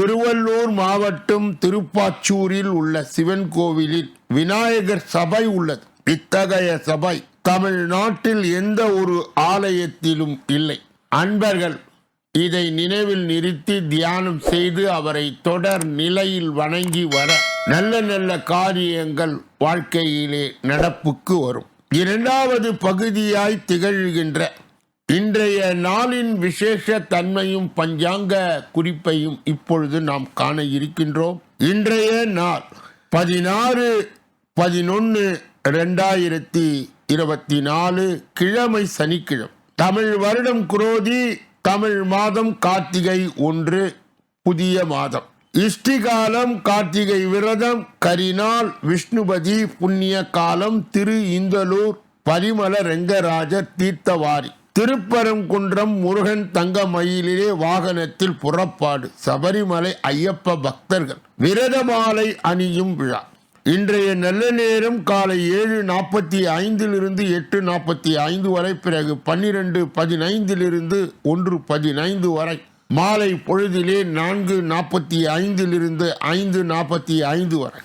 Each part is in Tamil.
திருவள்ளூர் மாவட்டம் திருப்பாச்சூரில் உள்ள சிவன் கோவிலில் விநாயகர் சபை உள்ளது. இத்தகைய சபை தமிழ்நாட்டில் எந்த ஒரு ஆலயத்திலும் இல்லை. அன்பர்கள் இதை நினைவில் நிறுத்தி தியானம் செய்து அவரை தொடர் நிலையில் வணங்கி வர நல்ல நல்ல காரியங்கள் வாழ்க்கையிலே நடப்புக்கு வரும். இரண்டாவது பகுதியாய் திகழ்கின்ற இன்றைய நாளின் விசேஷ தன்மையும் பஞ்சாங்க குறிப்பையும் இப்பொழுது நாம் காண இருக்கின்றோம். இன்றைய நாள் பதினாறு பதினொன்று ரெண்டாயிரத்தி இருபத்தி நாலு கிழமை சனிக்கிழமை. தமிழ் வருடம் குரோதி தமிழ் மாதம் கார்த்திகை ஒன்று புதிய மாதம். இஷ்டிகாலம் கார்த்திகை விரதம் கரிநாள் விஷ்ணுபதி புண்ணிய காலம் திரு இந்தலூர் பரிமள ரெங்கராஜர் தீர்த்தவாரி. திருப்பரங்குன்றம் முருகன் தங்க மயிலிலே வாகனத்தில் புறப்பாடு. சபரிமலை ஐயப்ப பக்தர்கள். விரத மாலை அணியும் விழா. இன்றைய நல்ல நேரம் காலை ஏழு நாற்பத்தி ஐந்திலிருந்து எட்டு நாற்பத்தி ஐந்து வரை பிறகு பன்னிரெண்டு பதினைந்திலிருந்து ஒன்று பதினைந்து வரை. மாலை பொழுதிலே நான்கு நாற்பத்தி ஐந்திலிருந்து ஐந்து நாற்பத்தி ஐந்து வரை.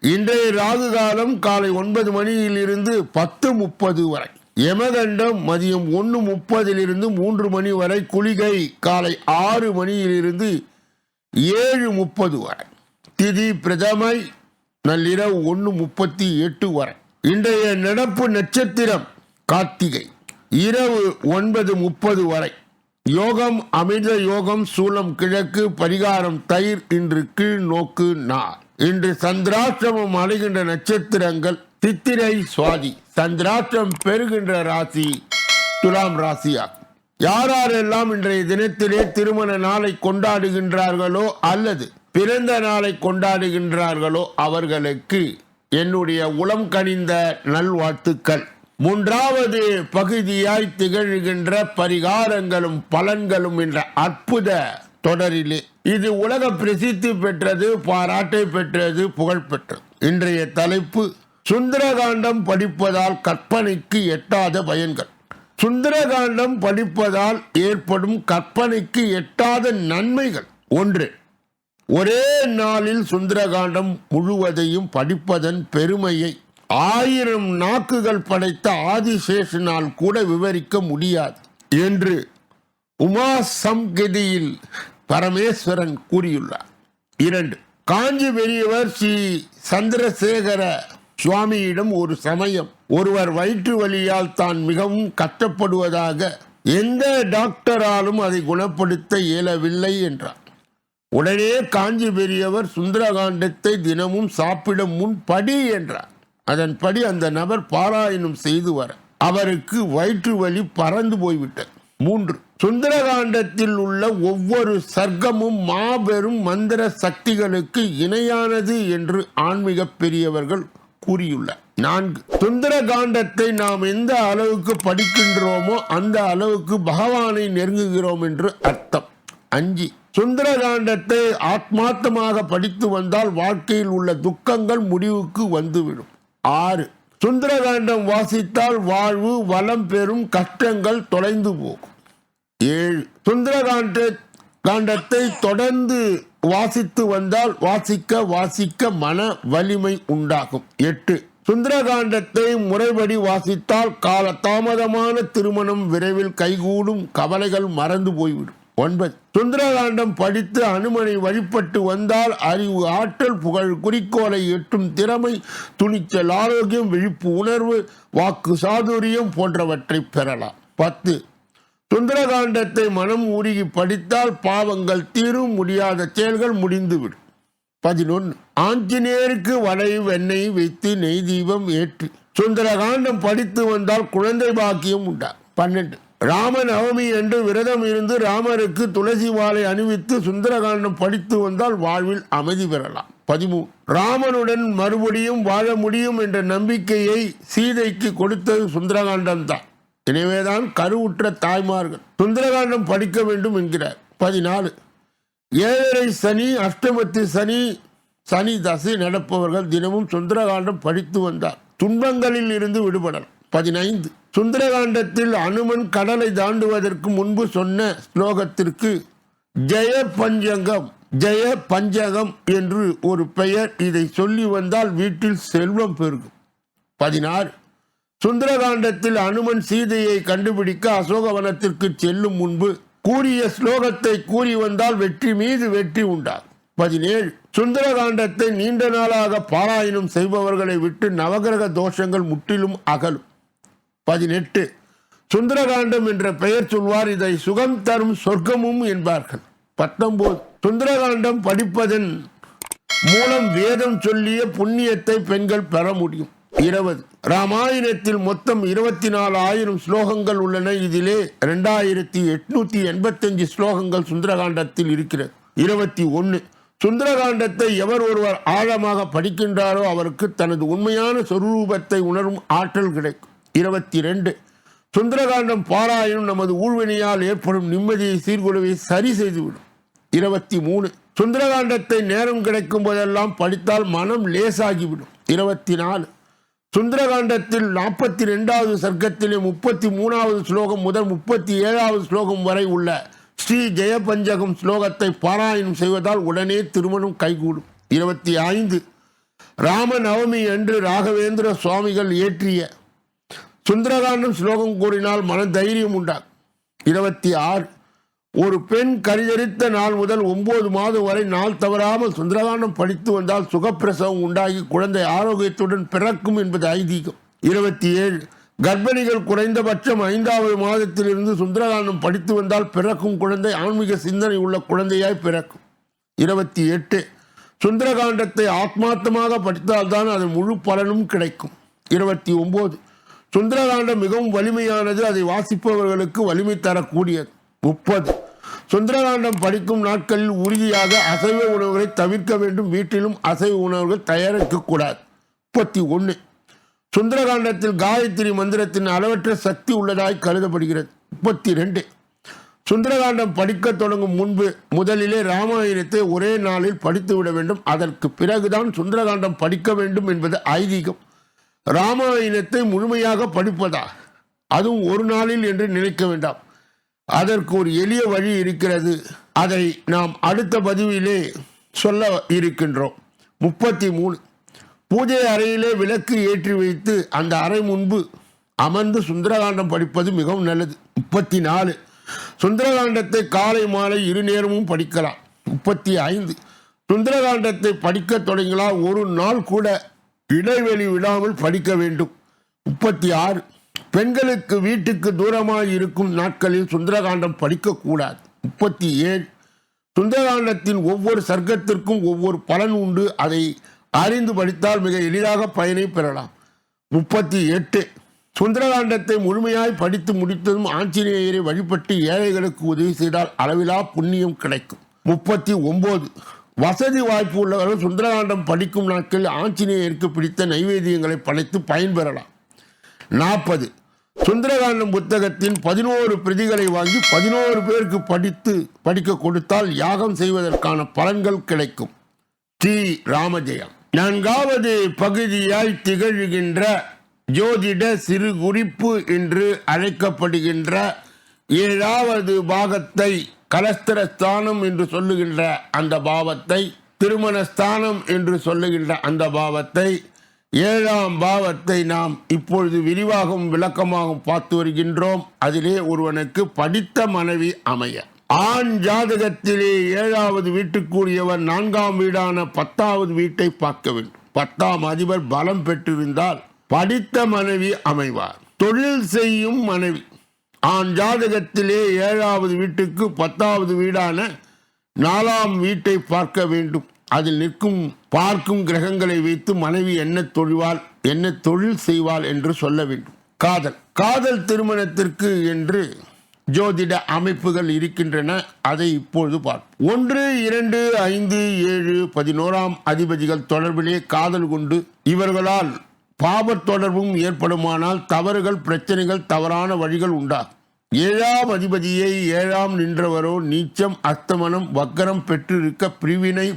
இன்றைய ராகு காலம் காலை ஒன்பது மணியிலிருந்து பத்து முப்பது வரை. யமகண்டம் மதியம் ஒன்று முப்பதிலிருந்து மூன்று மணி வரை குளிகை காலை ஆறு மணியிலிருந்து ஏழு முப்பது வரை. திதி பிரதமை நள்ளிரவு ஒன்று முப்பத்தி எட்டு வரை. இன்றைய நடப்பு நட்சத்திரம் கார்த்திகை இரவு ஒன்பது முப்பது வரை. யோகம் அமிர்த யோகம் சூலம் கிழக்கு பரிகாரம் தயிர் இன்று கீழ் நோக்கு நார் இன்று சந்திராசிரமம் அடைகின்ற நட்சத்திரங்கள் சித்திரை சுவாதி. சந்திராஷ்டிரம் பெறுகின்ற ராசி துலாம் ராசியாகும். யாரெல்லாம் இன்றைய தினத்திலே திருமண நாளை கொண்டாடுகின்றார்களோ அல்லது பிறந்த நாளை கொண்டாடுகின்றார்களோ அவர்களுக்கு என்னுடைய உளம் கனிந்த நல்வாழ்த்துக்கள். மூன்றாவது பகுதியாய் திகழ்கின்ற பரிகாரங்களும் பலன்களும் என்ற அற்புத தொடரிலே. இது உலக பிரசித்தி பெற்றது பாராட்டை பெற்றது புகழ் பெற்றது. இன்றைய தலைப்பு சுந்தரகாண்டம் படிப்பதால் கற்பனைக்கு எட்டாத பயன்கள். சுந்தரகாண்டம் படிப்பதால் ஏற்படும் கற்பனைக்கு எட்டாத நன்மைகள். ஒன்று ஒரே நாளில் சுந்தரகாண்டம் முழுவதையும் படிப்பதன் பெருமையை ஆயிரம் நாக்குகள் படைத்த ஆதிசேஷனால் கூட விவரிக்க முடியாது. என்று உமா சம்கதியில் பரமேஸ்வரன் கூறியுள்ளார். இரண்டு காஞ்சி பெரியவர் ஸ்ரீ சந்திரசேகர சுவாமியிடம் ஒரு சமயம் ஒருவர் வயிற்று வலியால் தான் மிகவும் கஷ்டப்படுவதாக எந்த டாக்டராலும் அதை குணப்படுத்த இயலவில்லை என்றார். உடனே காஞ்சி பெரியவர் சுந்தரகாண்டத்தை தினமும் சாப்பிடும் முன் படி என்றார். அதன்படி அந்த நபர் பாராயணம் செய்து வர அவருக்கு வயிற்று வலி பறந்து போய்விட்டது. மூன்று சுந்தரகாண்டத்தில் உள்ள ஒவ்வொரு சர்க்கமும் மாபெரும் மந்திர சக்திகளுக்கு இணையானது என்று ஆன்மீக பெரியவர்கள் கூறியுள்ளார் நான்கு. சுந்தரகாண்டத்தை நாம் எந்த அளவுக்கு படிக்கின்றோமோ அந்த அளவுக்கு பகவானை நெருங்குகிறோம் என்று அர்த்தம். அஞ்சு. சுந்தரகாண்டத்தை ஆத்மார்த்தமாக படித்து வந்தால் வாழ்க்கையில் உள்ள துக்கங்கள் முடிவுக்கு வந்துவிடும். ஆறு. சுந்தரகாண்டம் வாசித்தால் வாழ்வு வளம் பெறும் கஷ்டங்கள் தொலைந்து போகும். ஏழு. சுந்தரகாண்ட காண்டத்தை தொடர்ந்து வாசித்து வந்தால் வாசிக்க வாசிக்க மன வலிமை உண்டாகும். எட்டு. சுந்தரகாண்டத்தை முறைப்படி வாசித்தால் கால தாமதமான திருமணம் விரைவில் கைகூடும் கவலைகள் மறந்து போய்விடும். ஒன்பது. சுந்தரகாண்டம் படித்து அனுமனை வழிபட்டு வந்தால் அறிவு ஆற்றல் புகழ் குறிக்கோளை எட்டும் திறமை துணிச்சல் ஆரோக்கியம் விழிப்பு உணர்வு வாக்கு சாதுரியம் போன்றவற்றை பெறலாம். பத்து. சுந்தரகாண்டத்தை மனம் உருகி படித்தால் பாவங்கள் தீரும் முடியாத செயல்கள் முடிந்துவிடும். பதினொன்று ஆஞ்சநேயருக்கு வடை வெண்ணெய் வைத்து நெய் தீபம் ஏற்றி. சுந்தரகாண்டம் படித்து வந்தால் குழந்தை பாக்கியம் உண்டா? பன்னெண்டு ராம நவமி என்று விரதம் இருந்து ராமருக்கு துளசி மாலை அணிவித்து சுந்தரகாண்டம் படித்து வந்தால் வாழ்வில் அமைதி பெறலாம். பதிமூணு ராமனுடன் மறுபடியும் வாழ முடியும் என்ற நம்பிக்கையை சீதைக்கு கொடுத்தது சுந்தரகாண்டம் தான் எனவேதான் கருவுற்ற தாய்மார்கள் சுந்தரகாண்டம் படிக்க வேண்டும் என்கிறார். பதினாலு. ஏழரை சனி அஷ்டமத்து சனி சனி தசை நடப்பவர்கள் தினமும் சுந்தரகாண்டம் படித்து வந்தார். துன்பங்களில் இருந்து விடுபடலாம். பதினைந்து. சுந்தரகாண்டத்தில் அனுமன் கடலை தாண்டுவதற்கு முன்பு சொன்ன ஸ்லோகத்திற்கு ஜெய பஞ்சங்கம் ஜெய பஞ்சகம் என்று ஒரு பெயர் இதை சொல்லி வந்தால் வீட்டில் செல்வம் பெருகும். பதினாறு. சுந்தரகாண்டத்தில் அனுமன் சீதையை கண்டுபிடிக்க அசோகவனத்திற்கு செல்லும் முன்பு கூறிய ஸ்லோகத்தை கூறி வந்தால் வெற்றி மீது வெற்றி உண்டாகும் பதினேழு. சுந்தரகாண்டத்தை நீண்ட நாளாக பாராயணம் செய்பவர்களை விட்டு நவகிரக தோஷங்கள் முற்றிலும் அகலும். பதினெட்டு. சுந்தரகாண்டம் என்ற பெயர் சொல்வார் இதை சுகம் தரும் சொர்க்கமும் என்பார்கள். பத்தொன்பது. சுந்தரகாண்டம் படிப்பதன் மூலம் வேதம் சொல்லிய புண்ணியத்தை பெண்கள் பெற முடியும். இருபது. ராமாயணத்தில் மொத்தம் இருபத்தி நாலு ஆயிரம் ஸ்லோகங்கள் உள்ளன. இதிலே ரெண்டாயிரத்தி எட்நூத்தி எண்பத்தஞ்சு ஸ்லோகங்கள் சுந்தரகாண்டத்தில் இருக்கிறது. இருபத்தி ஒன்று. சுந்தரகாண்டத்தை எவர் ஒருவர் ஆழமாக படிக்கின்றாரோ அவருக்கு தனது உண்மையான சொரூபத்தை உணரும் ஆற்றல் கிடைக்கும். இருபத்தி ரெண்டு. சுந்தரகாண்டம் பாராயணம் நமது ஊழ்வினையால் ஏற்படும் நிம்மதியை சீர்குலைவை சரி செய்துவிடும். இருபத்தி மூணு சுந்தரகாண்டத்தை நேரம் கிடைக்கும் போதெல்லாம் படித்தால் மனம் லேசாகிவிடும். இருபத்தி நாலு. சுந்தரகாண்டத்தில் நாற்பத்தி ரெண்டாவது சர்க்கத்திலே முப்பத்தி மூணாவது ஸ்லோகம் முதல் முப்பத்தி ஏழாவது ஸ்லோகம் வரை உள்ள ஸ்ரீ ஜெயபஞ்சகம் ஸ்லோகத்தை பாராயணம் செய்வதால் உடனே திருமணம் கைகூடும். இருபத்தி ஐந்து ராம நவமி அன்று ராகவேந்திர சுவாமிகள் இயற்றிய சுந்தரகாண்டம் ஸ்லோகம் கூறினால் மன தைரியம் உண்டாகும். இருபத்தி ஆறு ஒரு பெண் கரிதரித்த நாள் முதல் ஒன்பது மாதம் வரை நாள் தவறாமல் சுந்தரகாண்டம் படித்து வந்தால் சுகப்பிரசவம் உண்டாகி குழந்தை ஆரோக்கியத்துடன் பிறக்கும் என்பது ஐதீகம். இருபத்தி ஏழு கர்ப்பிணிகள் குறைந்தபட்சம் ஐந்தாவது மாதத்திலிருந்து சுந்தரகாண்டம் படித்து வந்தால் பிறக்கும் குழந்தை ஆன்மீக சிந்தனை உள்ள குழந்தையாய் பிறக்கும். இருபத்தி எட்டு சுந்தரகாண்டத்தை ஆத்மார்த்தமாக படித்தால்தான் அதன் முழு பலனும் கிடைக்கும். இருபத்தி ஒம்போது சுந்தரகாண்டம் மிகவும் வலிமையானது அதை வாசிப்பவர்களுக்கு வலிமை தரக்கூடியது. முப்பது சுந்தரகாண்டம் படிக்கும் நாட்களில் உறுதியாக அசைவ உணவுகளை தவிர்க்க வேண்டும். வீட்டிலும் அசைவ உணவுகள் தயாரிக்கக்கூடாது முப்பத்தி ஒன்று சுந்தரகாண்டத்தில் காயத்ரி மந்திரத்தின் அளவற்ற சக்தி உள்ளதாய் கருதப்படுகிறது. முப்பத்தி ரெண்டு. சுந்தரகாண்டம் படிக்க தொடங்கும் முன்பு முதலிலே ராமாயணத்தை ஒரே நாளில் படித்து விட வேண்டும். அதற்கு பிறகுதான் சுந்தரகாண்டம் படிக்க வேண்டும் என்பது ஐதீகம். ராமாயணத்தை முழுமையாக படிப்பதா? அதுவும் ஒரு நாளில் என்று நினைக்க வேண்டாம். அதற்கு ஒரு எளிய வழி இருக்கிறது. அதை நாம் அடுத்த பதிவிலே சொல்ல இருக்கின்றோம். முப்பத்தி மூணு பூஜை அறையிலே விளக்கு ஏற்றி வைத்து அந்த அறை முன்பு அமர்ந்து சுந்தரகாண்டம் படிப்பது மிகவும் நல்லது. முப்பத்தி நாலு சுந்தரகாண்டத்தை காலை மாலை இரு நேரமும் படிக்கலாம். முப்பத்தி ஐந்து சுந்தரகாண்டத்தை படிக்க தொடங்கினால் ஒரு நாள் கூட இடைவெளி விடாமல் படிக்க வேண்டும். முப்பத்தி ஆறு பெண்களுக்கு வீட்டுக்கு தூரமாக இருக்கும் நாட்களில் சுந்தரகாண்டம் படிக்கக்கூடாது. முப்பத்தி ஏழு சுந்தரகாண்டத்தின் ஒவ்வொரு சர்க்கத்திற்கும் ஒவ்வொரு பலன் உண்டு. அதை அறிந்து படித்தால் மிக எளிதாக பயனை பெறலாம். முப்பத்தி எட்டு சுந்தரகாண்டத்தை முழுமையாய் படித்து முடித்ததும் ஆஞ்சநேயரை வழிபட்டு ஏழைகளுக்கு உதவி செய்தால் அளவிலா புண்ணியம் கிடைக்கும். முப்பத்தி ஒம்பது வசதி வாய்ப்பு உள்ளவர்கள் சுந்தரகாண்டம் படிக்கும் நாட்களில் ஆஞ்சநேயருக்கு பிடித்த நைவேத்தியங்களை படைத்து பயன்பெறலாம். நாற்பது சுந்தரகாண்டம் புத்தகத்தின் பதினோரு பிரதிகளை வாங்கி பதினோரு பேருக்கு படித்து படிக்க கொடுத்தால் யாகம் செய்வதற்கான பலன்கள் கிடைக்கும். ஸ்ரீ ராமஜெயம். நான்காவது பகுதியாய் திகழ்கின்ற ஜோதிட சிறு குறிப்பு என்று அழைக்கப்படுகின்ற ஏழாவது பாகத்தை கலஸ்திரஸ்தானம் என்று சொல்லுகின்ற அந்த பாவத்தை திருமண ஸ்தானம் என்று சொல்லுகின்ற அந்த பாவத்தை ஏழாம் பாவத்தை நாம் இப்பொழுது விரிவாகவும் விளக்கமாகவும் பார்த்து வருகின்றோம். அதிலே ஒருவனுக்கு படித்த மனைவி அமைய. ஆண் ஜாதகத்திலே ஏழாவது வீட்டுக்குரியவர் நான்காம் வீடான பத்தாவது வீட்டை பார்க்க வேண்டும் பத்தாம் அதிபர் பலம் பெற்றிருந்தால் படித்த மனைவி அமைவார். தொழில் செய்யும் மனைவி. ஆண் ஜாதகத்திலே ஏழாவது வீட்டுக்கு பத்தாவது வீடான நாலாம் வீட்டை பார்க்க வேண்டும். அதில் நிற்கும் பார்க்கும் கிரகங்களை வைத்து மனைவி என்ன தொழிவாள் என்ன தொழில் செய்வாள் என்று சொல்ல வேண்டும். காதல். காதல் திருமணத்திற்கு என்று ஜோதிட அமைப்புகள் இருக்கின்றன. அதை இப்பொழுது பார்ப்போம். ஒன்று இரண்டு ஐந்து ஏழு பதினோராம் அதிபதிகள் தொடர்பிலே காதல் கொண்டு இவர்களால் பாவத் தொடர்பும் ஏற்படுமானால் தவறுகள் பிரச்சனைகள் தவறான வழிகள் உண்டாகும். ஏழாம் அதிபதியை ஏழாம் நின்றவரோ நீச்சம் அஸ்தமனம் வக்கரம் பெற்றிருக்க பிரிவினை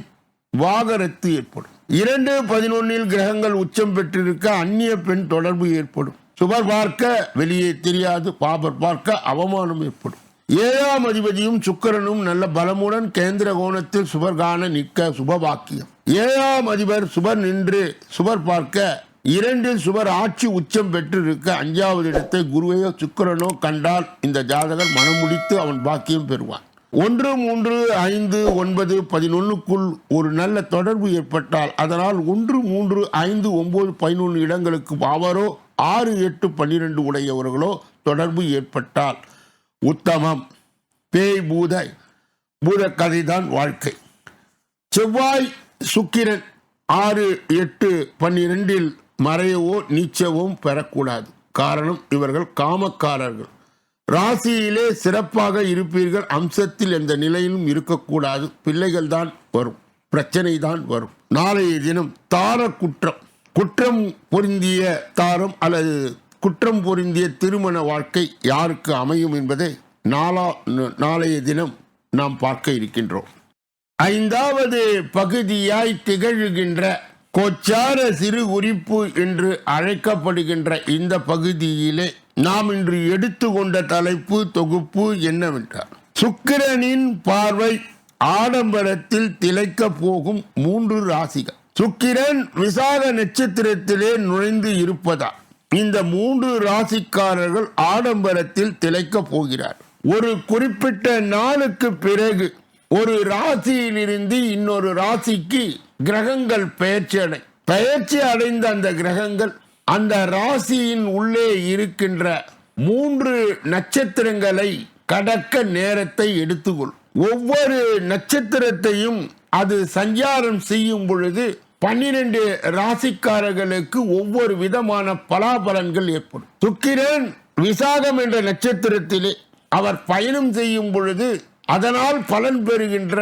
வாகரத்து ஏற்படும். இரண்டு பதினொன்னில் கிரகங்கள் உச்சம் பெற்றிருக்க அந்நிய பெண் தொடர்பு ஏற்படும். சுபர் பார்க்க வெளியே தெரியாது பாபர் பார்க்க அவமானம் ஏற்படும். ஏழாம் அதிபதியும் சுக்கிரனும் நல்ல பலமுடன் கேந்திர கோணத்தில் சுபர் காண நிற்க சுபபாக்கியம் ஏழாம் அதிபர் சுபர் நின்று சுபர் பார்க்க இரண்டில் சுபர் ஆட்சி உச்சம் பெற்றிருக்க அஞ்சாவது இடத்தை குருவையோ சுக்கிரனோ கண்டால் இந்த ஜாதகர் மனமுடித்து அவன் பாக்கியம் பெறுவான். ஒன்று மூன்று ஐந்து ஒன்பது பதினொன்றுக்குள் ஒரு நல்ல தொடர்பு ஏற்பட்டால் அதனால் ஒன்று மூன்று ஐந்து ஒன்பது பதினொன்று இடங்களுக்கு அவரோ ஆறு எட்டு பன்னிரெண்டு உடையவர்களோ தொடர்பு ஏற்பட்டால் உத்தமம். பேய் பூத பூத கதைதான் வாழ்க்கை. செவ்வாய் சுக்கிரன் ஆறு எட்டு பன்னிரெண்டில் மறையவோ நீச்சவும் பெறக்கூடாது. காரணம் இவர்கள் காமக்காரர்கள். ராசியிலே சிறப்பாக இருப்பீர்கள். அம்சத்தில் எந்த நிலையிலும் இருக்கக்கூடாது. பிள்ளைகள் தான் வரும். பிரச்சனை தான் வரும். நாளைய தினம் தார குற்றம். குற்றம் பொருந்திய தாரம் அல்லது குற்றம் பொருந்திய திருமண வாழ்க்கை யாருக்கு அமையும் என்பதை நாளா நாளைய தினம் நாம் பார்க்க இருக்கின்றோம். ஐந்தாவது பகுதியாய் திகழ்கின்ற கோச்சார சிறு குறிப்பு என்று அழைக்கப்படுகின்ற இந்த பகுதியிலே நாம் இன்று எடுத்துக்கொண்ட தலைப்பு தொகுப்பு என்னவென்றால் சுக்கிரனின் பார்வை ஆடம்பரத்தில் திளைக்க போகும் மூன்று ராசிகள். சுக்கிரன் விசாக நட்சத்திரத்திலே நுழைந்து இருப்பதா இந்த மூன்று ராசிக்காரர்கள் ஆடம்பரத்தில் திளைக்க போகிறார். ஒரு குறிப்பிட்ட நாளுக்கு பிறகு ஒரு ராசியிலிருந்து இன்னொரு ராசிக்கு கிரகங்கள் பெயர்ச்சி அடை பெயர்ச்சி அடைந்த அந்த கிரகங்கள் அந்த ராசியின் உள்ளே இருக்கின்ற மூன்று நட்சத்திரங்களை கடக்க நேரத்தை எடுத்துக்கொள். ஒவ்வொரு நட்சத்திரத்தையும் அது சஞ்சாரம் செய்யும் பொழுது பன்னிரண்டு ராசிக்காரர்களுக்கு ஒவ்வொரு விதமான பலாபலன்கள் ஏற்படும். சுக்கிரன் விசாகம் என்ற நட்சத்திரத்திலே அவர் பயணம் செய்யும் பொழுது அதனால் பலன் பெறுகின்ற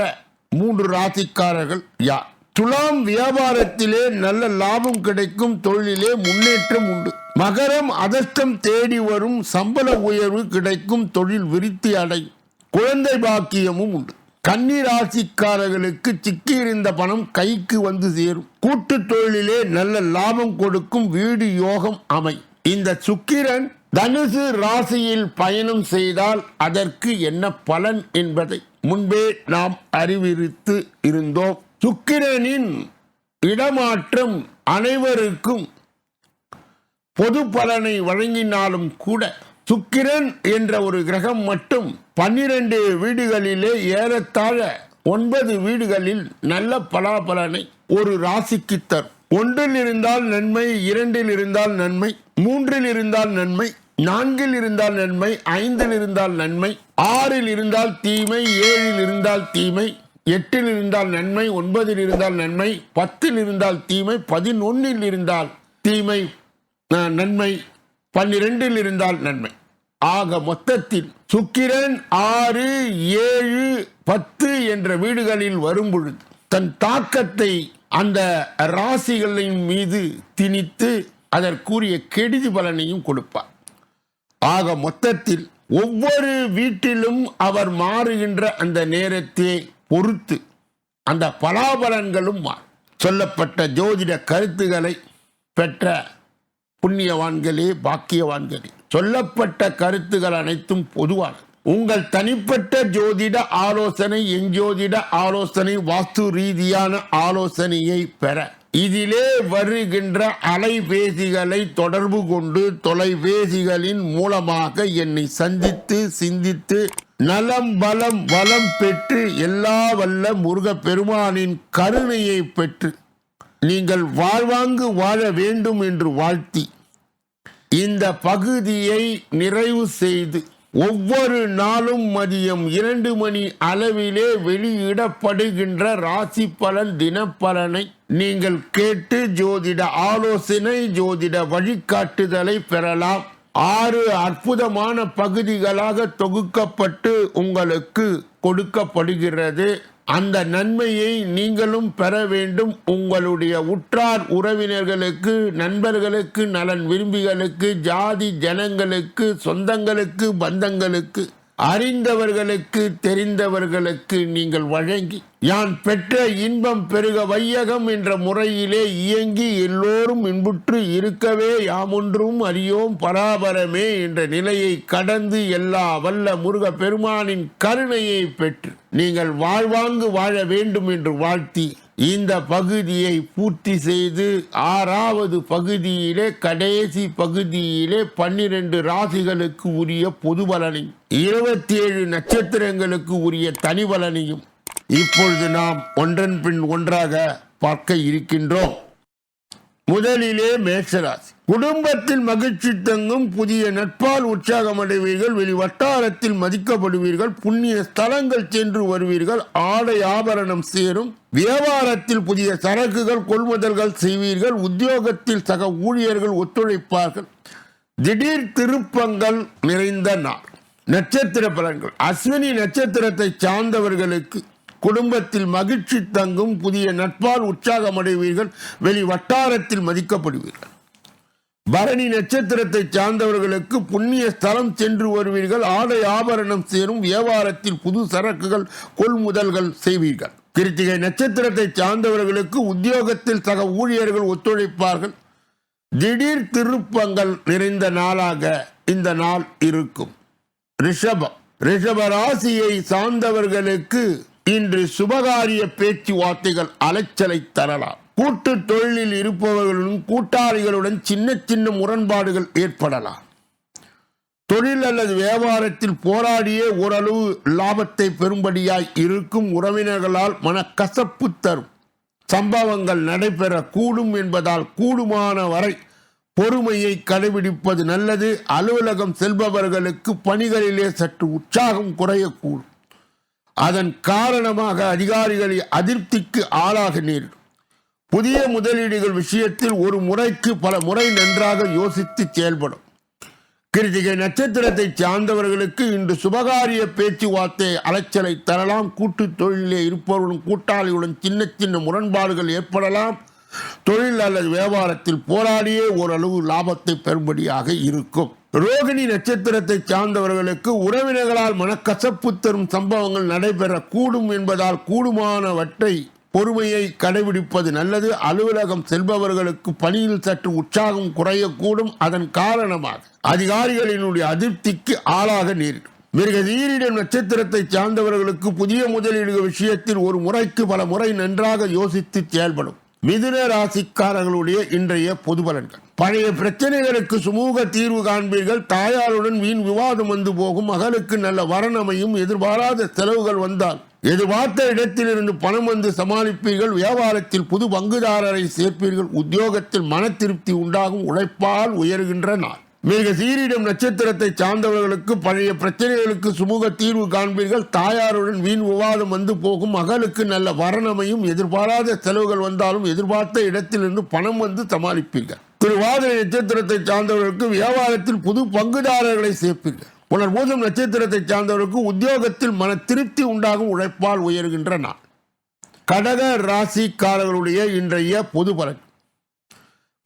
மூன்று ராசிக்காரர்கள் யார்? துலாம் வியாபாரத்திலே நல்ல லாபம் கிடைக்கும் தொழிலே முன்னேற்றம் உண்டு. மகரம் அதஷ்டம் தேடி வரும் சம்பள உயர்வு கிடைக்கும் தொழில் விருத்தி அடையும் குழந்தை பாக்கியமும் உண்டு. கன்னி ராசிக்காரர்களுக்கு சிக்கியிருந்த பணம் கைக்கு வந்து சேரும். கூட்டு தொழிலிலே நல்ல லாபம் கொடுக்கும் வீடு யோகம் அமை. இந்த சுக்கிரன் தனுசு ராசியில் பயணம் செய்தால் அதற்கு என்ன பலன் என்பதை முன்பே நாம் அறிவித்து இருந்தோம். சுக்கிரனின் இடமாற்றம் அனைவருக்கும் பொது பலனை வழங்கினாலும் கூட சுக்கிரன் என்ற ஒரு கிரகம் மட்டும் பன்னிரண்டு வீடுகளிலே ஏறத்தாழ ஒன்பது வீடுகளில் நல்ல பலாபலனை ஒரு ராசிக்கு தரும். ஒன்றில் இருந்தால் நன்மை இரண்டில் இருந்தால் நன்மை மூன்றில் இருந்தால் நன்மை நான்கில் இருந்தால் நன்மை ஐந்தில் இருந்தால் நன்மை ஆறில் இருந்தால் தீமை ஏழில் இருந்தால் தீமை எட்டில் இருந்தால் நன்மை ஒன்பதில் இருந்தால் நன்மை பத்தில் இருந்தால் தீமை பதினொன்னில் இருந்தால் தீமை நன்மை பன்னிரெண்டில் இருந்தால் நன்மை. ஆக மொத்தத்தில் சுக்கிரன் ஆறு ஏழு பத்து என்ற வீடுகளில் வரும் பொழுது தன் தாக்கத்தை அந்த ராசிகளின் மீது திணித்து அதற்குரிய கெடுதி பலனையும் கொடுப்பார். ஆக மொத்தத்தில் ஒவ்வொரு வீட்டிலும் அவர் மாறுகின்ற அந்த நேரத்தை பொறுத்து அந்த பலாபலன்களும் மாறும் சொல்லப்பட்ட ஜோதிட கருத்துக்களை பெற்ற புண்ணியவான்களே பாக்கியவான்களே. சொல்லப்பட்ட கருத்துகள் அனைத்தும் பொதுவானது. உங்கள் தனிப்பட்ட ஜோதிட ஆலோசனை எஞ்சோதிட ஆலோசனை வாஸ்து ரீதியான ஆலோசனையை பெற இதிலே வருகின்ற அலைபேசிகளை தொடர்பு கொண்டு தொலைபேசிகளின் மூலமாக என்னை சந்தித்து சிந்தித்து நலம் பலம் வளம் பெற்று எல்லா வல்ல முருக பெருமானின் கருணையை பெற்று நீங்கள் வாழ்வாங்கு வாழ வேண்டும் என்று வாழ்த்தி இந்த பகுதியை நிறைவு செய்து ஒவ்வொரு நாளும் மதியம் இரண்டு மணி அளவிலே வெளியிடப்படுகின்ற ராசி பலன் தினப்பலனை நீங்கள் கேட்டு ஜோதிட ஆலோசனை ஜோதிட வழிகாட்டுதலை பெறலாம். ஆறு அற்புதமான பகுதிகளாக தொகுக்கப்பட்டு உங்களுக்கு கொடுக்கப்படுகிறது. அந்த நன்மையை நீங்களும் பெற வேண்டும். உங்களுடைய உற்றார் உறவினர்களுக்கு நண்பர்களுக்கு நலன் விரும்பிகளுக்கு ஜாதி ஜனங்களுக்கு சொந்தங்களுக்கு பந்தங்களுக்கு. அறிந்தவர்களுக்கு தெரிந்தவர்களுக்கு நீங்கள் வழங்கி யான் பெற்ற இன்பம் பெருக வையகம் என்ற முறையிலே இயங்கி எல்லோரும் இன்புற்று இருக்கவே யாமொன்றும் அறியோம் பராபரமே என்ற நிலையை கடந்து எல்லா வல்ல முருக பெருமானின் கருணையை பெற்று நீங்கள் வாழ்வாங்கு வாழ வேண்டும் என்று வாழ்த்தி இந்த பகுதியை பூர்த்தி செய்து ஆறாவது பகுதியிலே கடைசி பகுதியிலே பன்னிரண்டு ராசிகளுக்கு உரிய பொது பலனையும் இருபத்தி ஏழு நட்சத்திரங்களுக்கு உரிய தனி பலனையும் இப்பொழுது நாம் ஒன்றன் பின் ஒன்றாக பார்க்க இருக்கின்றோம். முதலிலே மேஷராசி. குடும்பத்தில் மகிழ்ச்சி தங்கும் புதிய நட்பால் உற்சாகம் அடைவீர்கள் வெளி வட்டாரத்தில் மதிக்கப்படுவீர்கள் புண்ணிய ஸ்தலங்கள் சென்று வருவீர்கள் ஆடை ஆபரணம் சேரும் வியாபாரத்தில் புதிய சரக்குகள் கொள்முதல்கள் செய்வீர்கள் உத்தியோகத்தில் சக ஊழியர்கள் ஒத்துழைப்பார்கள். திடீர் திருப்பங்கள் நிறைந்த நாள். நட்சத்திர பலன்கள். அஸ்வினி நட்சத்திரத்தை சார்ந்தவர்களுக்கு குடும்பத்தில் மகிழ்ச்சி தங்கும் புதிய நட்பால் உற்சாகம் அடைவீர்கள் வெளி வட்டாரத்தில் மதிக்கப்படுவீர்கள். பரணி நட்சத்திரத்தை சார்ந்தவர்களுக்கு புண்ணிய ஸ்தலம் சென்று வருவீர்கள். ஆடை ஆபரணம் சேரும். வியாபாரத்தில் புது சரக்குகள் கொள்முதல்கள் செய்வீர்கள். கிருத்திகை நட்சத்திரத்தை சார்ந்தவர்களுக்கு உத்தியோகத்தில் சக ஊழியர்கள் ஒத்துழைப்பார்கள். திடீர் திருப்பங்கள் நிறைந்த நாளாக இந்த நாள் இருக்கும். ரிஷபம். ரிஷப ராசியை சார்ந்தவர்களுக்கு இன்று சுபகாரிய பேச்சுவார்த்தைகள் அலைச்சலை தரலாம். கூட்டு தொழிலில் இருப்பவர்களுடன் கூட்டாளிகளுடன் சின்ன சின்ன முரண்பாடுகள் ஏற்படலாம். தொழில் அல்லது வியாபாரத்தில் போராடியே ஓரளவு லாபத்தை பெறும்படியாய் இருக்கும் உறவினர்களால் மனக்கசப்பு தரும். சம்பவங்கள் நடைபெற கூடும் என்பதால் கூடுமான வரை பொறுமையை கடைபிடிப்பது நல்லது. அலுவலகம் செல்பவர்களுக்கு பணிகளிலே சற்று உற்சாகம் குறையக்கூடும். அதன் காரணமாக அதிகாரிகளை அதிருப்திக்கு ஆளாக நேரிடும் புதிய முதலீடுகள் விஷயத்தில் ஒரு முறைக்கு பல முறை நன்றாக யோசித்து செயல்படும். கிருத்திகை நட்சத்திரத்தை சார்ந்தவர்களுக்கு இன்று சுபகாரிய பேச்சுவார்த்தை அலைச்சலை தரலாம். கூட்டு தொழிலே இருப்பவர்களும் கூட்டாளிகளுடன் சின்ன சின்ன முரண்பாடுகள் ஏற்படலாம். தொழில் அல்லது வியாபாரத்தில் போராடியே ஓரளவு லாபத்தை பெறும்படியாக இருக்கும். ரோகிணி நட்சத்திரத்தை சார்ந்தவர்களுக்கு உறவினர்களால் மனக்கசப்பு தரும் சம்பவங்கள் நடைபெற கூடும் என்பதால் கூடுமானவற்றை பொறுமையை கடைபிடிப்பது நல்லது. அலுவலகம் செல்பவர்களுக்கு பணியில் சற்று உற்சாகம் குறையக்கூடும். அதன் காரணமாக அதிகாரிகளினுடைய அதிருப்திக்கு ஆளாக நேரிடும் மிருகதீரிடம் நட்சத்திரத்தை சார்ந்தவர்களுக்கு புதிய முதலீடு விஷயத்தில் ஒரு முறைக்கு பல முறை நன்றாக யோசித்து செயல்படும். மிதுன ராசிக்காரர்களுடைய இன்றைய பொது பலன்கள். பழைய பிரச்சனைகளுக்கு சுமூக தீர்வு காண்பீர்கள். தாயாருடன் வீண் விவாதம் வந்து போகும். மகளுக்கு நல்ல வரணமையும் எதிர்பாராத செலவுகள் வந்தால் எதிர்பார்த்த இடத்திலிருந்து பணம் வந்து சமாளிப்பீர்கள் வியாபாரத்தில் புது பங்குதாரரை சேர்ப்பீர்கள் உத்தியோகத்தில் மன திருப்தி உண்டாகும் உழைப்பால் உயர்கின்ற நாள். மிக சீரிடம் நட்சத்திரத்தை சார்ந்தவர்களுக்கு பழைய பிரச்சனைகளுக்கு சுமூக தீர்வு காண்பீர்கள் தாயாருடன் வீண் விவாதம் வந்து போகும் மகளுக்கு நல்ல வரணமையும் எதிர்பாராத செலவுகள் வந்தாலும் எதிர்பார்த்த இடத்திலிருந்து பணம் வந்து சமாளிப்பீர்கள். திருவாதிரை நட்சத்திரத்தை சார்ந்தவர்களுக்கு வியாபாரத்தில் புது பங்குதாரர்களை சேர்ப்பீர்கள். புனர்பூதம் நட்சத்திரத்தை சார்ந்தவருக்கு உத்தியோகத்தில் மன திருப்தி உண்டாகும் உழைப்பால் உயர்கின்ற நாள் கடக ராசிக்காரர்களுடைய இன்றைய பொது பலன்.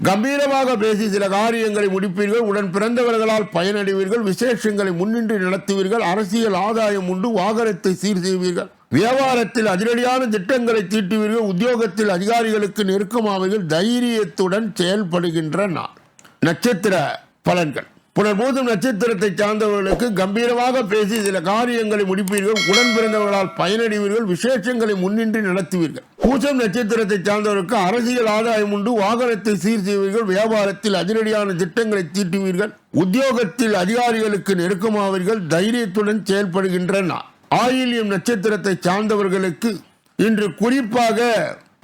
கம்பீரமாக பேசி சில காரியங்களை முடிப்பீர்கள் உடன் பிறந்தவர்களால் பயனடைவீர்கள் விசேஷங்களை முன்னின்று நடத்துவீர்கள் அரசியல் ஆதாயம் உண்டு வாகனத்தை சீர் செய்வீர்கள் வியாபாரத்தில் அதிரடியான திட்டங்களை தீட்டுவீர்கள் உத்தியோகத்தில் அதிகாரிகளுக்கு நெருக்கமாவீர்கள் தைரியத்துடன் செயல்படுகின்ற நாள் நட்சத்திர பலன்கள். புனர்பூதம் நட்சத்திரத்தை சார்ந்தவர்களுக்கு கம்பீரமாக பேசி சில காரியங்களை முடிப்பீர்கள். உடன் பிறந்தவர்களால் பயனடைவீர்கள். விசேஷங்களை முன்னின்று நடத்துவீர்கள். பூசம் நட்சத்திரத்தை சார்ந்தவர்களுக்கு அரசியல் ஆதாயம் உண்டு. வாகனத்தை சீர் செய்வீர்கள். வியாபாரத்தில் அதிரடியான திட்டங்களை தீட்டுவீர்கள். உத்தியோகத்தில் அதிகாரிகளுக்கு நெருக்கமாவீர்கள். தைரியத்துடன் செயல்படுகின்றன. ஆயில்யம் நட்சத்திரத்தை சார்ந்தவர்களுக்கு இன்று குறிப்பாக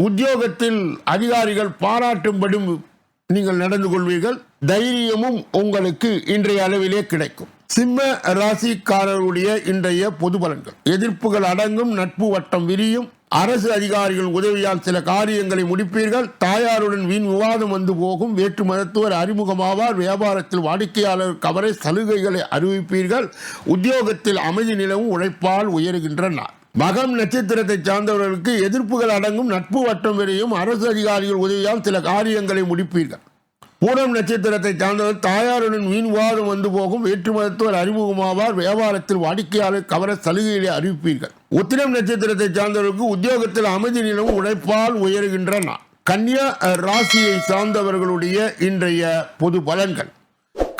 உத்தியோகத்தில் அதிகாரிகள் பாராட்டும்படி நீங்கள் நடந்து கொள்வீர்கள் தைரியமும் உங்களுக்கு இன்றைய அளவிலே கிடைக்கும். சிம்ம ராசிக்காரருடைய இன்றைய பொது பலன்கள். எதிர்ப்புகள் அடங்கும் நட்பு வட்டம் விரியும் அரசு அதிகாரிகள் உதவியால் சில காரியங்களை முடிப்பீர்கள் தாயாருடன் வீண் விவாதம் வந்து போகும் வேற்று மருத்துவர் அறிமுகமாவார் வியாபாரத்தில் வாடிக்கையாளர் கவரை சலுகைகளை அறிவிப்பீர்கள் உத்தியோகத்தில் அமைதி நிலவும் உழைப்பால் உயர்கின்ற நாள் மகம் நட்சத்திரத்தை சார்ந்தவர்களுக்கு எதிர்ப்புகள் அடங்கும் நட்பு வட்டம் வரையும் அரசு அதிகாரிகள் உதவியால் சில காரியங்களை முடிப்பீர்கள். பூனம் நட்சத்திரத்தை சார்ந்தவர் தாயாருடன் மீன் விவாதம் வந்து போகும். வேற்று மதத்தவர் அறிமுகமாவார். வியாபாரத்தில் வாடிக்கையாளர் கவர சலுகைகளை அறிவிப்பீர்கள். உத்திரம் நட்சத்திரத்தை சார்ந்தவர்களுக்கு உத்தியோகத்தில் அமைதி நிலவும் உழைப்பால் உயர்கின்றன. நாள் கன்னியா ராசியை சார்ந்தவர்களுடைய இன்றைய பொது பலன்கள்.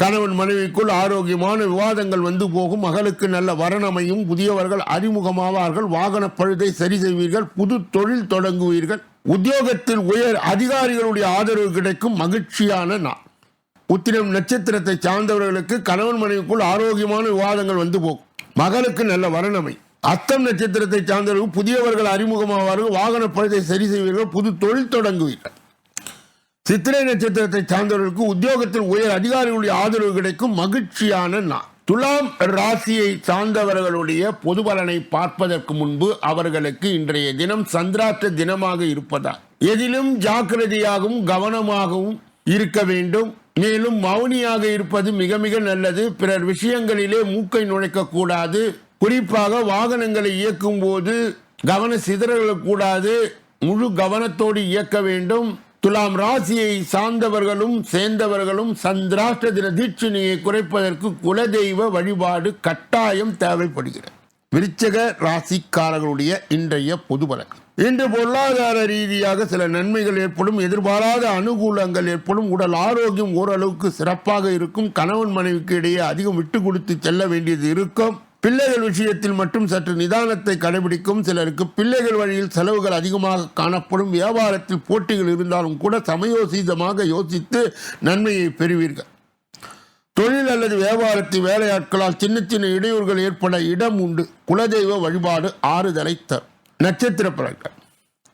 கணவன் மனைவிக்குள் ஆரோக்கியமான விவாதங்கள் வந்து போகும். மகளுக்கு நல்ல வரணமையும் புதியவர்கள் அறிமுகமாவார்கள். வாகன பழுதை சரி செய்வீர்கள். புது தொழில் தொடங்குவீர்கள். உத்தியோகத்தில் உயர் அதிகாரிகளுடைய ஆதரவு கிடைக்கும். மகிழ்ச்சியான நாள். உத்திரம் நட்சத்திரத்தை சார்ந்தவர்களுக்கு கணவன் மனைவிக்குள் ஆரோக்கியமான விவாதங்கள் வந்து போகும். மகளுக்கு நல்ல வரணமை. அத்தம் நட்சத்திரத்தை சார்ந்தவர்கள் புதியவர்கள் அறிமுகமாவார்கள். வாகன பழுதை சரி செய்வீர்கள். புது தொழில் தொடங்குவீர்கள். சித்திரை நட்சத்திரத்தை சார்ந்தவர்களுக்கு உத்தியோகத்தில் உயர் அதிகாரிகளுடைய ஆதரவு கிடைக்கும் மகிழ்ச்சியான நாள். துலாம் ராசியை சார்ந்தவர்களுடைய பொது பலனை பார்ப்பதற்கு முன்பு அவர்களுக்கு இன்றைய தினம் சந்திராஷ்ட தினமாக இருப்பதால் எதிலும் ஜாக்கிரதையாகவும் கவனமாகவும் இருக்க வேண்டும். மேலும் மௌனியாக இருப்பது மிக மிக நல்லது. பிறர் விஷயங்களிலே மூக்கை நுழைக்க கூடாது. குறிப்பாக வாகனங்களை இயக்கும் போது கவன சிதறல் கூடாது. முழு கவனத்தோடு இயக்க வேண்டும். துலாம் ராசியை சார்ந்தவர்களும் சேர்ந்தவர்களும் சந்திராஷ்ட தின தீட்சணியை குறைப்பதற்கு குலதெய்வ வழிபாடு கட்டாயம் தேவைப்படுகிறது. விருச்சக ராசிக்காரர்களுடைய இன்றைய பொது பலன். இன்று பொருளாதார ரீதியாக சில நன்மைகள் ஏற்படும் எதிர்பாராத அனுகூலங்கள் ஏற்படும் உடல் ஆரோக்கியம் ஓரளவுக்கு சிறப்பாக இருக்கும் கணவன் மனைவிக்கு இடையே அதிகம் விட்டு கொடுத்து செல்ல வேண்டியது இருக்கும். பிள்ளைகள் விஷயத்தில் மட்டும் சற்று நிதானத்தை கடைபிடிக்கும் சிலருக்கு பிள்ளைகள் வழியில் செலவுகள் அதிகமாக காணப்படும். வியாபாரத்தில் போட்டிகள் இருந்தாலும் கூட சமயோசிதமாக யோசித்து நன்மையை பெறுவீர்கள். தொழில் அல்லது வியாபாரத்தில் வேலையாட்களால் சின்ன சின்ன இடையூறுகள் ஏற்பட இடம் உண்டு. குலதெய்வ வழிபாடு ஆறுதலை தரும். நட்சத்திர பலன்கள்.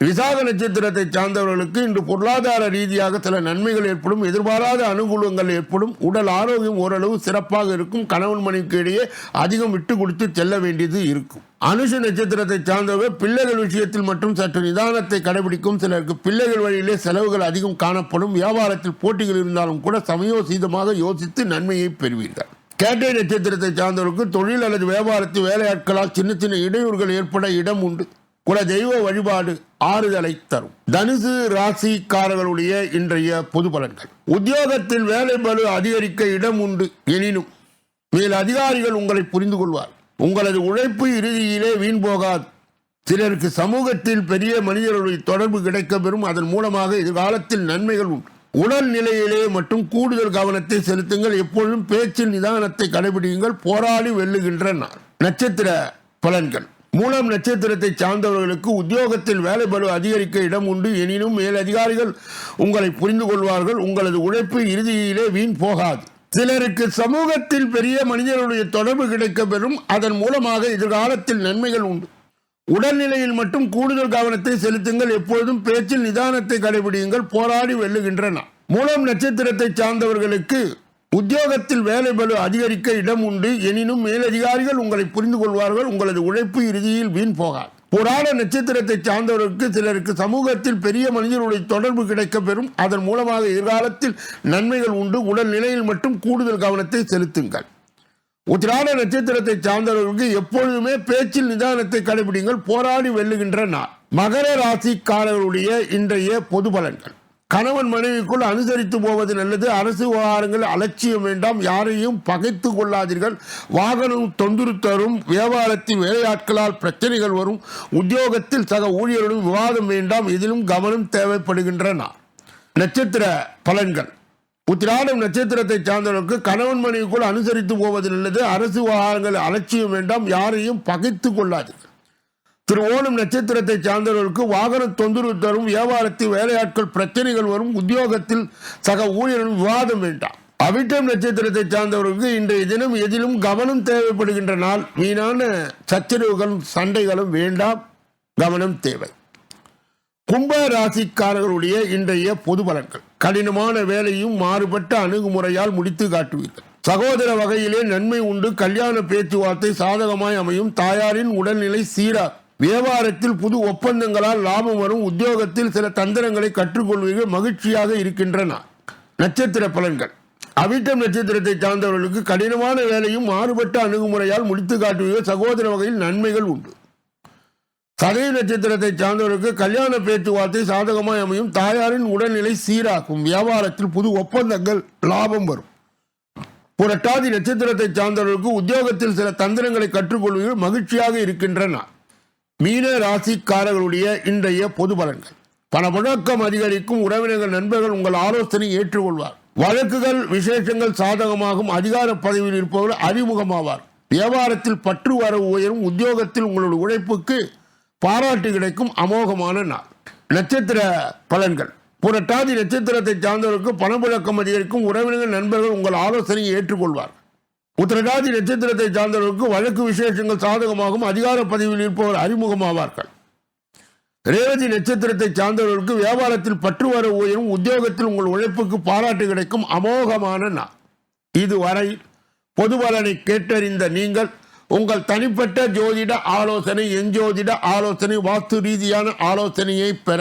விசாக நட்சத்திரத்தை சார்ந்தவர்களுக்கு இன்று பொருளாதார ரீதியாக சில நன்மைகள் ஏற்படும் எதிர்பாராத அனுகூலங்கள் ஏற்படும் உடல் ஆரோக்கியம் ஓரளவு சிறப்பாக இருக்கும் கணவன் மனைவிக்கு இடையே அதிகம் விட்டு கொடுத்து செல்ல வேண்டியது இருக்கும். அனுஷ நட்சத்திரத்தை சார்ந்தவர்கள் பிள்ளைகள் விஷயத்தில் மட்டும் சற்று நிதானத்தை கடைபிடிக்கும். சிலருக்கு பிள்ளைகள் வழியிலே செலவுகள் அதிகம் காணப்படும். வியாபாரத்தில் போட்டிகள் இருந்தாலும் கூட சமயோசீதமாக யோசித்து நன்மையை பெறுவீர்கள். கேட்டை நட்சத்திரத்தை சார்ந்தவருக்கு தொழில் அல்லது வியாபாரத்தில் வேலையாட்களால் சின்ன சின்ன இடையூறுகள் ஏற்பட இடம் உண்டு. குல தெய்வ வழிபாடு ஆறுதலை தரும். தனுசு ராசிக்காரர்களுடைய இன்றைய பொது பலன்கள். உத்தியோகத்தில் வேலை பலு அதிகரிக்க இடம் உண்டு. எனினும் மேல் அதிகாரிகள் உங்களை புரிந்து கொள்வார். உங்களது உழைப்பு இறுதியிலே வீண் போகாது. சிலருக்கு சமூகத்தில் பெரிய மனிதர்களுடைய தொடர்பு கிடைக்க பெறும். அதன் மூலமாக எதிர்காலத்தில் நன்மைகள் உண்டு. உடல் நிலையிலே மட்டும் கூடுதல் கவனத்தை செலுத்துங்கள். எப்பொழுதும் பேச்சில் நிதானத்தை கடைபிடியுங்கள். போராடி வெல்லுகின்ற நாள். நட்சத்திர பலன்கள். மூலம் நட்சத்திரத்தை சார்ந்தவர்களுக்கு உத்தியோகத்தில் வேலை பலு அதிகரிக்க இடம் உண்டு. எனினும் மேலதிகாரிகள் உங்களை புரிந்து கொள்வார்கள். உங்களது உழைப்பு இறுதியிலே வீண் போகாது. சிலருக்கு சமூகத்தில் பெரிய மனிதர்களுடைய தொடர்பு கிடைக்க பெறும் அதன் மூலமாக எதிர்காலத்தில் நன்மைகள் உண்டு. உடல்நிலையில் மட்டும் கூடுதல் கவனத்தை செலுத்துங்கள். எப்பொழுதும் பேச்சில் நிதானத்தை கடைபிடியுங்கள். போராடி வெல்லுகின்றன. மூலம் நட்சத்திரத்தை சார்ந்தவர்களுக்கு உத்தியோகத்தில் வேலை பலு அதிகரிக்க இடம் உண்டு. எனினும் மேலதிகாரிகள் உங்களை புரிந்து கொள்வார்கள். உங்களது உழைப்பு இறுதியில் வீண் போகாது. புராண நட்சத்திரத்தை சார்ந்தவர்களுக்கு சிலருக்கு சமூகத்தில் பெரிய மனிதர்களுடைய தொடர்பு கிடைக்க பெறும் அதன் மூலமாக எதிர்காலத்தில் நன்மைகள் உண்டு. உடல் நிலையில் மட்டும் கூடுதல் கவனத்தை செலுத்துங்கள். உத்திராட நட்சத்திரத்தை சார்ந்தவர்களுக்கு எப்பொழுதுமே பேச்சில் நிதானத்தை கடைபிடிங்கள். போராடி வெல்லுகின்ற நாள். மகர ராசிக்காரர்களுடைய இன்றைய பொது பலன்கள். கணவன் மனைவிக்குள் அனுசரித்து போவது நல்லது. அரசு விவகாரங்கள் அலட்சியம் வேண்டாம். யாரையும் பகைத்து கொள்ளாதீர்கள். வாகனம் தொந்தரவு தரும் வியாபாரத்தில் வேலையாட்களால் பிரச்சனைகள் வரும். உத்தியோகத்தில் சக ஊழியர்களுடன் விவாதம் வேண்டாம். இதிலும் கவனம் தேவைப்படுகின்றன. நட்சத்திர பலன்கள். உத்திராடம் நட்சத்திரத்தை சார்ந்தவர்களுக்கு கணவன் மனைவிக்குள் அனுசரித்து போவது நல்லது. அரசு விவகாரங்கள் அலட்சியம் வேண்டாம். யாரையும் பகைத்து கொள்ளாதீர்கள். திருவோணம் நட்சத்திரத்தை சார்ந்தவர்களுக்கு வாகன தொந்தரவு தரும் வியாபாரத்தில் வேலையாட்கள் பிரச்சனைகள் வரும் உத்தியோகத்தில் சக ஊழியர்கள் விவாதம் வேண்டாம். அவிட்டம் நட்சத்திரத்தை சார்ந்தவர்களுக்கு இன்றைய தினம் எதிலும் கவனம் தேவைப்படுகின்ற நாள். வீணான சச்சரவுகளும் சண்டைகளும் வேண்டாம். கவனம் தேவை. கும்ப ராசிக்காரர்களுடைய இன்றைய பொது பலன்கள். கடினமான வேலையும் மாறுபட்ட அணுகுமுறையால் முடித்து காட்டுவீர்கள். சகோதர வகையிலே நன்மை உண்டு. கல்யாண பேச்சுவார்த்தை சாதகமாய் அமையும். தாயாரின் உடல்நிலை சீராக வியாபாரத்தில் புது ஒப்பந்தங்களால் லாபம் வரும் உத்தியோகத்தில் சில தந்திரங்களை கற்றுக்கொள்வீர்கள் மகிழ்ச்சியாக இருக்கின்றன. நட்சத்திர பலன்கள். அவிட்டம் நட்சத்திரத்தை சார்ந்தவர்களுக்கு கடினமான வேலையும் மாறுபட்ட அணுகுமுறையால் முடித்து காட்டுவீர்கள் சகோதர வகையில் நன்மைகள் உண்டு. சதய நட்சத்திரத்தை சார்ந்தவருக்கு கல்யாண பேச்சுவார்த்தை சாதகமாய் அமையும் தாயாரின் உடல்நிலை சீராக்கும் வியாபாரத்தில் புது ஒப்பந்தங்கள் லாபம் வரும். புரட்டாதி நட்சத்திரத்தை சார்ந்தவர்களுக்கு உத்தியோகத்தில் சில தந்திரங்களை கற்றுக்கொள்வீர்கள் மகிழ்ச்சியாக இருக்கின்றன. மீன ராசிக்காரர்களுடைய இன்றைய பொது பலன்கள். பண முழக்கம் அதிகரிக்கும் உறவினர்கள் நண்பர்கள் உங்கள் ஆலோசனை ஏற்றுக்கொள்வார். வழக்குகள் விசேஷங்கள் சாதகமாகும். அதிகார பதவியில் இருப்பவர்கள் அறிமுகமாவார். வியாபாரத்தில் பற்று வரவு உயரும். உத்தியோகத்தில் உங்களுடைய உழைப்புக்கு பாராட்டு கிடைக்கும். அமோகமான நாள். நட்சத்திர பலன்கள். புரட்டாதி நட்சத்திரத்தை சார்ந்தவர்களுக்கு பணப்புழக்கம் அதிகரிக்கும். உறவினர்கள் நண்பர்கள் உங்கள் ஆலோசனையை ஏற்றுக்கொள்வார். உத்திரடாதி நட்சத்திரத்தை சார்ந்தவர்களுக்கு வழக்கு விசேஷங்கள் சாதகமாகும் அதிகார பதவியில் இருப்பவர் அறிமுகமாவார்கள். ரேவதி நட்சத்திரத்தை சார்ந்தவர்களுக்கு வியாபாரத்தில் பற்று வர உயரும் உத்தியோகத்தில் உங்கள் உழைப்புக்கு பாராட்டு கிடைக்கும் அமோகமான நாள். இதுவரை பொது பலனை கேட்டறிந்த நீங்கள் உங்கள் தனிப்பட்ட ஜோதிட ஆலோசனை எஞ்சோதிட ஆலோசனை வாஸ்து ரீதியான ஆலோசனையை பெற